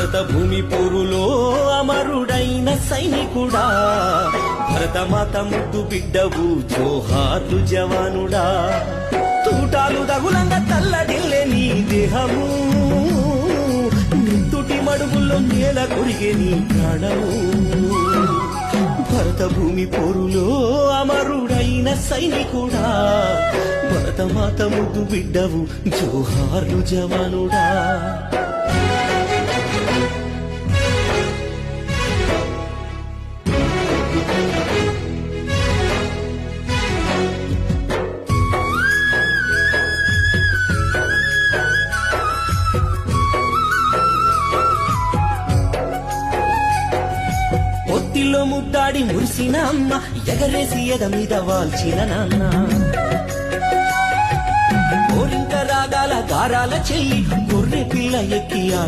భరత భూమి పోరులో అమరుడైన సైనికుడా. భరతమాత ముద్దు బిడ్డవు జోహార్లు జవానుడా. తూటాలు దగులంగా తల్లడిల్లే నీ దేహము. నిత్తుటి మడుగుల్లో నేల కొరిగే నీ ప్రాణము. భరత భూమి పోరులో అమరుడైన సైనికుడా. భరతమాత ముద్దు బిడ్డవు జోహార్లు జవానుడా. ఒత్తిలో ముద్దాడి మురిసిన అమ్మ ఎగరేసి ఎద మీద వాల్చిన నాన్న. కోరింక రాగాల గారాల చెల్లి గొర్రె పిల్ల ఎక్కి